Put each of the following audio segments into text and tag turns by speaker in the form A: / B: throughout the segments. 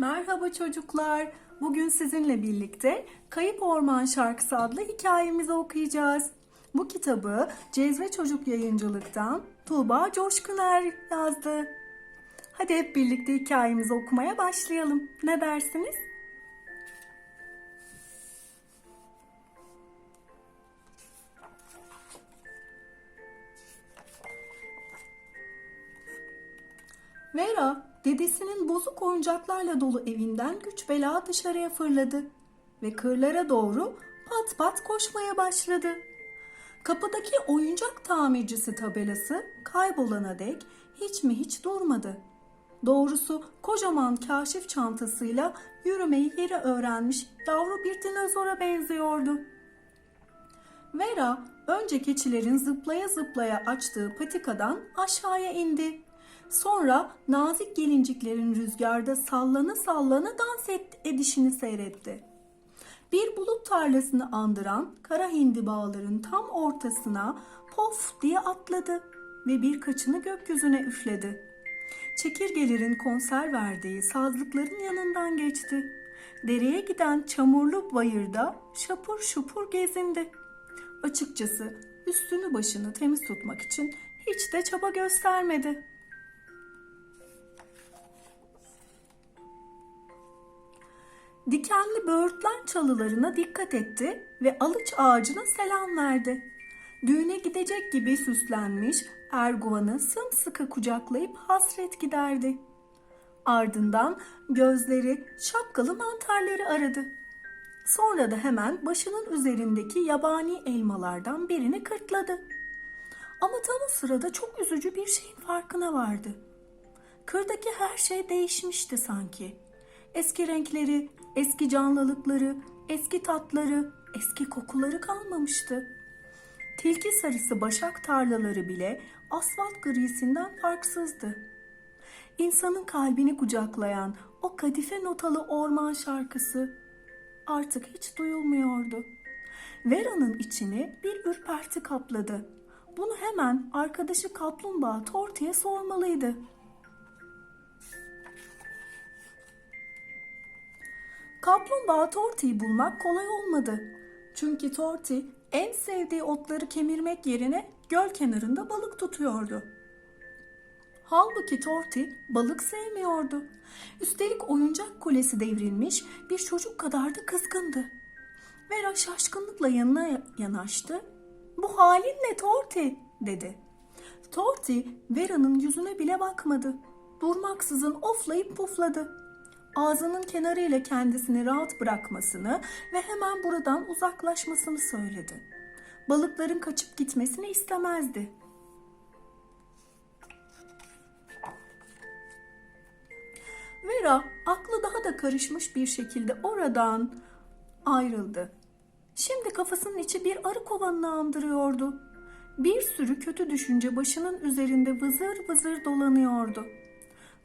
A: Merhaba çocuklar. Bugün sizinle birlikte Kayıp Orman Şarkısı adlı hikayemizi okuyacağız. Bu kitabı Cezve Çocuk Yayıncılık'tan Tuğba Coşkuner yazdı. Hadi hep birlikte hikayemizi okumaya başlayalım. Ne dersiniz? Vera, dedesinin bozuk oyuncaklarla dolu evinden güç bela dışarıya fırladı ve kırlara doğru pat pat koşmaya başladı. Kapıdaki oyuncak tamircisi tabelası kaybolana dek hiç mi hiç durmadı. Doğrusu kocaman kaşif çantasıyla yürümeyi yeri öğrenmiş yavru bir dinozora benziyordu. Vera önce keçilerin zıplaya zıplaya açtığı patikadan aşağıya indi. Sonra nazik gelinciklerin rüzgarda sallana sallana dans edişini seyretti. Bir bulut tarlasını andıran kara hindibağların tam ortasına pof diye atladı ve birkaçını gökyüzüne üfledi. Çekirgelerin konser verdiği sazlıkların yanından geçti. Dereye giden çamurlu bayırda şapur şupur gezindi. Açıkçası üstünü başını temiz tutmak için hiç de çaba göstermedi. Dikenli böğürtlen çalılarına dikkat etti ve alıç ağacına selam verdi. Düğüne gidecek gibi süslenmiş Erguvan'ı sımsıkı kucaklayıp hasret giderdi. Ardından gözleri şapkalı mantarları aradı. Sonra da hemen başının üzerindeki yabani elmalardan birini kırtladı. Ama tam o sırada çok üzücü bir şeyin farkına vardı. Kırdaki her şey değişmişti sanki. Eski renkleri, eski canlılıkları, eski tatları, eski kokuları kalmamıştı. Tilki sarısı başak tarlaları bile asfalt grisinden farksızdı. İnsanın kalbini kucaklayan o kadife notalı orman şarkısı artık hiç duyulmuyordu. Vera'nın içini bir ürperti kapladı. Bunu hemen arkadaşı kaplumbağa Torti'ye sormalıydı. Kaplumbağa Torti'yi bulmak kolay olmadı. Çünkü Torti en sevdiği otları kemirmek yerine göl kenarında balık tutuyordu. Halbuki Torti balık sevmiyordu. Üstelik oyuncak kulesi devrilmiş bir çocuk kadar da kızgındı. Vera şaşkınlıkla yanına yanaştı. Bu halin ne Torti dedi. Torti Vera'nın yüzüne bile bakmadı. Durmaksızın oflayıp pufladı ağzının kenarıyla kendisini rahat bırakmasını ve hemen buradan uzaklaşmasını söyledi. Balıkların kaçıp gitmesini istemezdi. Vera aklı daha da karışmış bir şekilde oradan ayrıldı. Şimdi kafasının içi bir arı kovanını andırıyordu. Bir sürü kötü düşünce başının üzerinde vızır vızır dolanıyordu.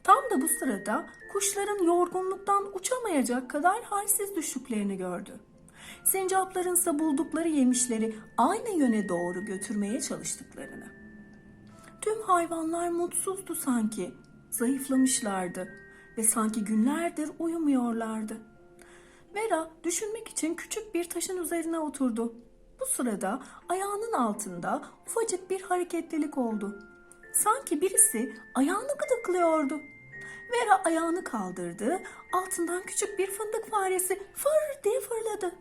A: Tam da bu sırada kuşların yorgunluktan uçamayacak kadar halsiz düştüklerini gördü. Sincaplarınsa buldukları yemişleri aynı yöne doğru götürmeye çalıştıklarını. Tüm hayvanlar mutsuzdu sanki, zayıflamışlardı ve sanki günlerdir uyumuyorlardı. Vera düşünmek için küçük bir taşın üzerine oturdu. Bu sırada ayağının altında ufacık bir hareketlilik oldu. Sanki birisi ayağını gıdıklıyordu. Vera ayağını kaldırdı. Altından küçük bir fındık faresi fır diye fırladı.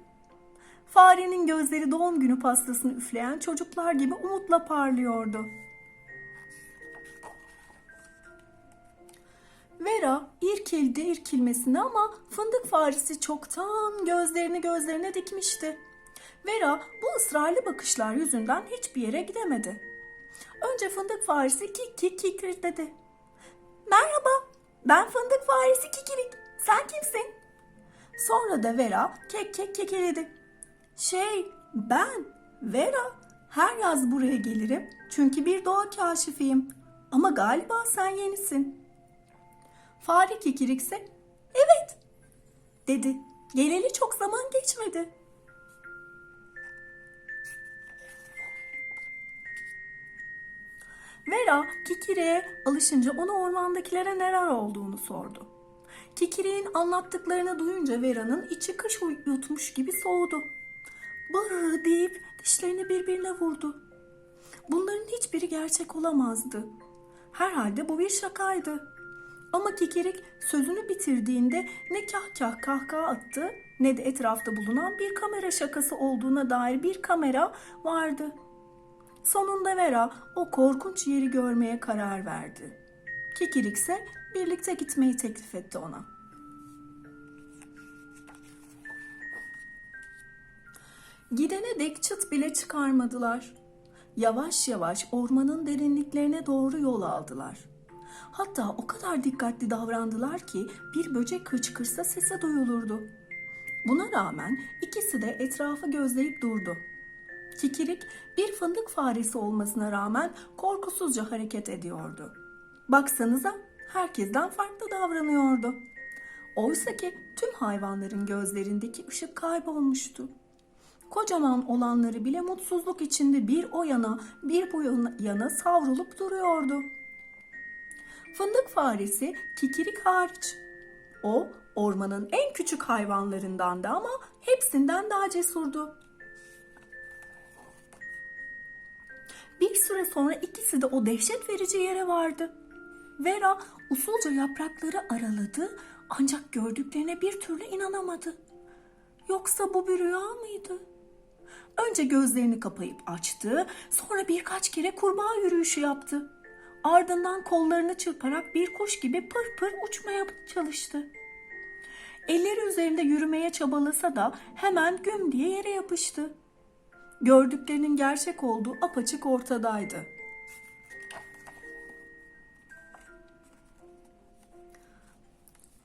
A: Farenin gözleri doğum günü pastasını üfleyen çocuklar gibi umutla parlıyordu. Vera irkildi irkilmesine ama fındık faresi çoktan gözlerini gözlerine dikmişti. Vera bu ısrarlı bakışlar yüzünden hiçbir yere gidemedi. Önce fındık faresi kik kik kikir dedi. Merhaba, ben fındık faresi kikirik. Sen kimsin? Sonra da Vera kek kek kekeledi. Şey, ben Vera. Her yaz buraya gelirim çünkü bir doğa kaşifiyim. Ama galiba sen yenisin. Fare kikirikse evet dedi. Geleli çok zaman geçmedi. Vera Kikire'ye alışınca ona ormandakilere neler olduğunu sordu. Kikirik'in anlattıklarını duyunca Vera'nın içi kış yutmuş gibi soğudu. Bırr deyip dişlerini birbirine vurdu. Bunların hiçbiri gerçek olamazdı. Herhalde bu bir şakaydı. Ama Kikirik sözünü bitirdiğinde ne kah kah kahkaha attı ne de etrafta bulunan bir kamera şakası olduğuna dair bir kamera vardı. Sonunda Vera o korkunç yeri görmeye karar verdi. Kikirik ise birlikte gitmeyi teklif etti ona. Gidene dek çıt bile çıkarmadılar. Yavaş yavaş ormanın derinliklerine doğru yol aldılar. Hatta o kadar dikkatli davrandılar ki bir böcek hıçkırsa sese duyulurdu. Buna rağmen ikisi de etrafı gözleyip durdu. Kikirik bir fındık faresi olmasına rağmen korkusuzca hareket ediyordu. Baksanıza herkesten farklı davranıyordu. Oysa ki tüm hayvanların gözlerindeki ışık kaybolmuştu. Kocaman olanları bile mutsuzluk içinde bir o yana bir bu yana savrulup duruyordu. Fındık faresi kikirik hariç. O ormanın en küçük hayvanlarındandı ama hepsinden daha cesurdu. Süre sonra ikisi de o dehşet verici yere vardı. Vera usulca yaprakları araladı ancak gördüklerine bir türlü inanamadı. Yoksa bu bir rüya mıydı? Önce gözlerini kapayıp açtı, sonra birkaç kere kurbağa yürüyüşü yaptı. Ardından kollarını çırparak bir kuş gibi pır pır uçmaya çalıştı. Elleri üzerinde yürümeye çabalasa da hemen güm diye yere yapıştı. Gördüklerinin gerçek olduğu apaçık ortadaydı.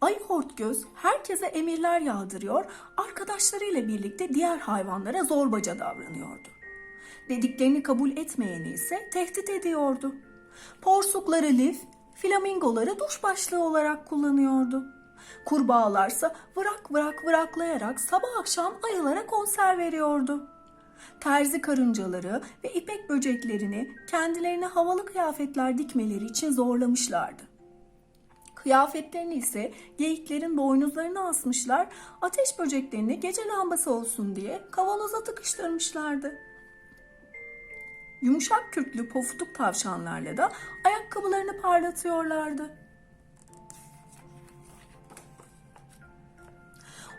A: Ay Hortgöz herkese emirler yağdırıyor, arkadaşlarıyla birlikte diğer hayvanlara zorbaca davranıyordu. Dediklerini kabul etmeyeni ise tehdit ediyordu. Porsukları lif, flamingoları duş başlığı olarak kullanıyordu. Kurbağalarsa vırak vırak vıraklayarak sabah akşam ayılara konser veriyordu. Terzi karıncaları ve ipek böceklerini kendilerine havalı kıyafetler dikmeleri için zorlamışlardı. Kıyafetlerini ise geyiklerin boynuzlarına asmışlar, ateş böceklerini gece lambası olsun diye kavanoza tıkıştırmışlardı. Yumuşak kürklü pofuduk tavşanlarla da ayakkabılarını parlatıyorlardı.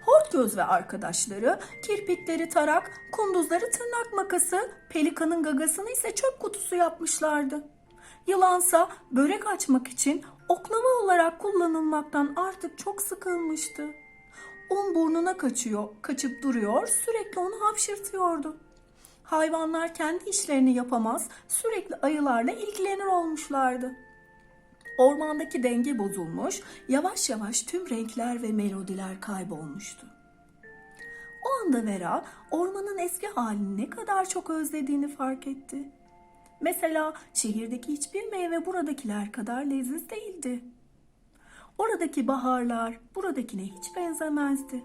A: Hortgöz ve arkadaşları kirpikleri tarak, kunduzları tırnak makası, pelikanın gagasını ise çöp kutusu yapmışlardı. Yılansa börek açmak için oklava olarak kullanılmaktan artık çok sıkılmıştı. Un burnuna kaçıyor, kaçıp duruyor, sürekli onu hapşırtıyordu. Hayvanlar kendi işlerini yapamaz, sürekli ayılarla ilgilenir olmuşlardı. Ormandaki denge bozulmuş, yavaş yavaş tüm renkler ve melodiler kaybolmuştu. O anda Vera ormanın eski halini ne kadar çok özlediğini fark etti. Mesela şehirdeki hiçbir meyve buradakiler kadar leziz değildi. Oradaki baharlar buradakine hiç benzemezdi.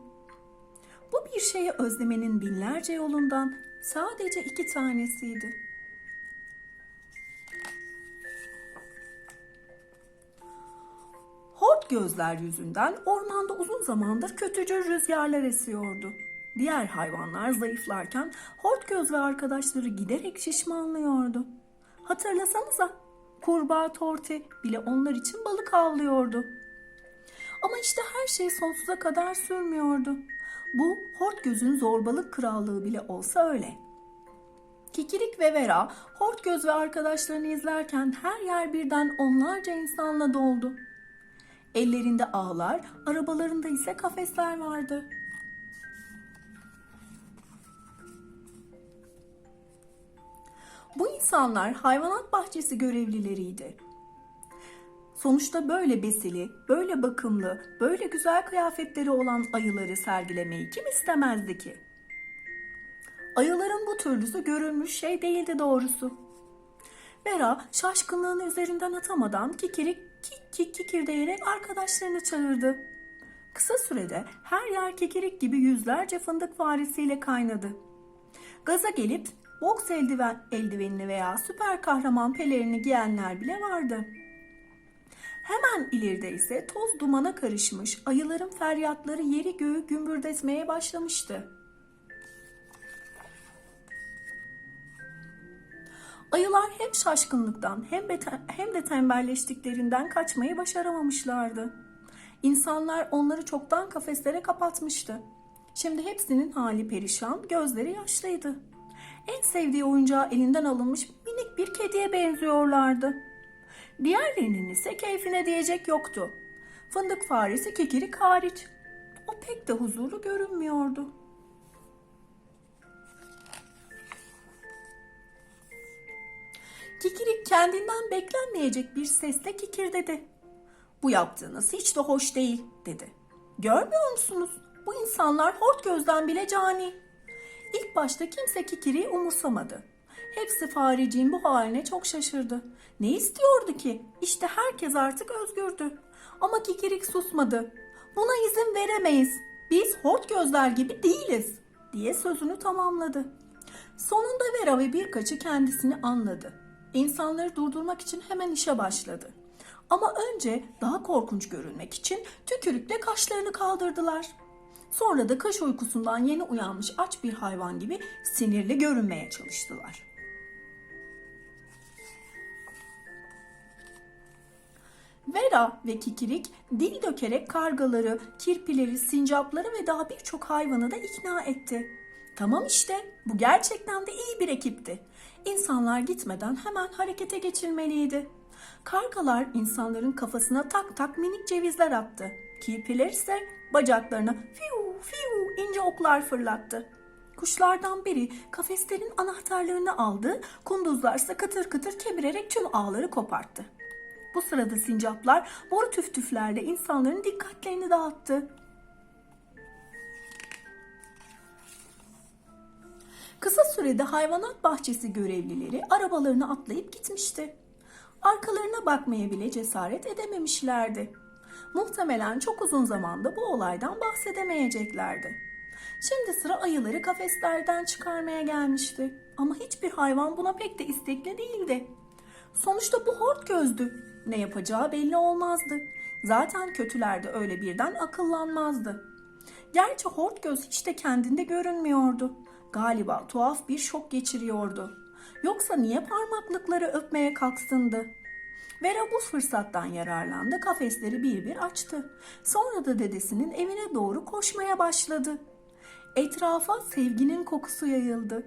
A: Bu bir şeyi özlemenin binlerce yolundan sadece iki tanesiydi. Hort gözler yüzünden ormanda uzun zamandır kötücül rüzgarlar esiyordu. Diğer hayvanlar zayıflarken hort göz ve arkadaşları giderek şişmanlıyordu. Hatırlasanıza kurbağa torti bile onlar için balık avlıyordu. Ama işte her şey sonsuza kadar sürmüyordu. Bu Hortgöz'ün zorbalık krallığı bile olsa öyle. Kikirik ve Vera Hortgöz ve arkadaşlarını izlerken her yer birden onlarca insanla doldu. Ellerinde ağlar, arabalarında ise kafesler vardı. Bu insanlar hayvanat bahçesi görevlileriydi. Sonuçta böyle besili, böyle bakımlı, böyle güzel kıyafetleri olan ayıları sergilemeyi kim istemezdi ki? Ayıların bu türlüsü görülmüş şey değildi doğrusu. Vera şaşkınlığını üzerinden atamadan kikirik kik kik kikirdeyerek arkadaşlarını çağırdı. Kısa sürede her yer kekirik gibi yüzlerce fındık faresiyle kaynadı. Gaza gelip boks eldiven, eldivenini veya süper kahraman pelerini giyenler bile vardı. Hemen ileride ise toz dumana karışmış ayıların feryatları yeri göğü gümbürdetmeye başlamıştı. Ayılar hem şaşkınlıktan hem de, hem de tembelleştiklerinden kaçmayı başaramamışlardı. İnsanlar onları çoktan kafeslere kapatmıştı. Şimdi hepsinin hali perişan, gözleri yaşlıydı. En sevdiği oyuncağı elinden alınmış minik bir kediye benziyorlardı. Diğerlerinin ise keyfine diyecek yoktu. Fındık faresi kikirik hariç. O pek de huzurlu görünmüyordu. Kikirik kendinden beklenmeyecek bir sesle kikirdedi. Bu yaptığınız hiç de hoş değil dedi. Görmüyor musunuz? Bu insanlar hort gözden bile cani. İlk başta kimse Kikiri'yi umursamadı. Hepsi fareciğin bu haline çok şaşırdı. Ne istiyordu ki? İşte herkes artık özgürdü. Ama Kikirik susmadı. Buna izin veremeyiz. Biz hort gözler gibi değiliz diye sözünü tamamladı. Sonunda Vera ve birkaçı kendisini anladı. İnsanları durdurmak için hemen işe başladı. Ama önce daha korkunç görünmek için tükürükle kaşlarını kaldırdılar. Sonra da kaş uykusundan yeni uyanmış aç bir hayvan gibi sinirli görünmeye çalıştılar. Vera ve Kikirik dil dökerek kargaları, kirpileri, sincapları ve daha birçok hayvanı da ikna etti. Tamam işte, bu gerçekten de iyi bir ekipti. İnsanlar gitmeden hemen harekete geçilmeliydi. Kargalar insanların kafasına tak tak minik cevizler attı. Kirpiler ise bacaklarına fiu fiu ince oklar fırlattı. Kuşlardan biri kafeslerin anahtarlarını aldı, kunduzlarsa kıtır kıtır kemirerek tüm ağları koparttı. Bu sırada sincaplar boru tüftüflerle insanların dikkatlerini dağıttı. Kısa sürede hayvanat bahçesi görevlileri arabalarını atlayıp gitmişti. Arkalarına bakmaya bile cesaret edememişlerdi. Muhtemelen çok uzun zamanda bu olaydan bahsedemeyeceklerdi. Şimdi sıra ayıları kafeslerden çıkarmaya gelmişti. Ama hiçbir hayvan buna pek de istekli değildi. Sonuçta bu hort gözdü. Ne yapacağı belli olmazdı. Zaten kötüler de öyle birden akıllanmazdı. Gerçi hort göz hiç de kendinde görünmüyordu. Galiba tuhaf bir şok geçiriyordu. Yoksa niye parmaklıkları öpmeye kalksındı? Vera bu fırsattan yararlandı, kafesleri bir bir açtı. Sonra da dedesinin evine doğru koşmaya başladı. Etrafa sevginin kokusu yayıldı.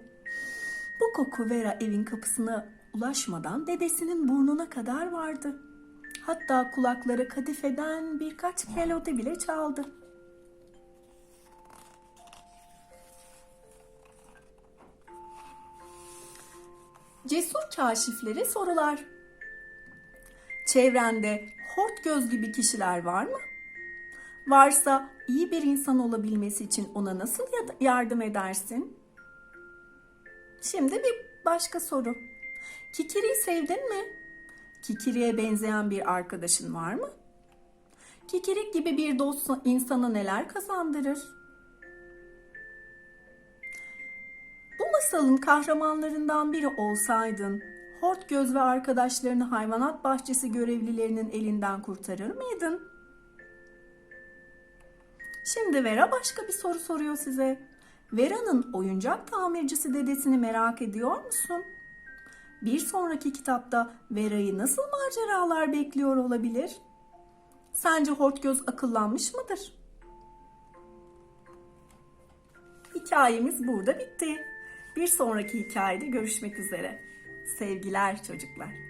A: Bu koku Vera evin kapısına ulaşmadan dedesinin burnuna kadar vardı. Hatta kulakları kadifeden birkaç melodi bile çaldı. Cesur kaşiflere sorular. Çevrende hort göz gibi kişiler var mı? Varsa iyi bir insan olabilmesi için ona nasıl yardım edersin? Şimdi bir başka soru. Kikiri'yi sevdin mi? Kikiri'ye benzeyen bir arkadaşın var mı? Kikirik gibi bir dost insana neler kazandırır? Masalın kahramanlarından biri olsaydın, Hort Göz ve arkadaşlarını hayvanat bahçesi görevlilerinin elinden kurtarır mıydın? Şimdi Vera başka bir soru soruyor size. Vera'nın oyuncak tamircisi dedesini merak ediyor musun? Bir sonraki kitapta Vera'yı nasıl maceralar bekliyor olabilir? Sence Hortgöz akıllanmış mıdır? Hikayemiz burada bitti. Bir sonraki hikayede görüşmek üzere. Sevgiler çocuklar.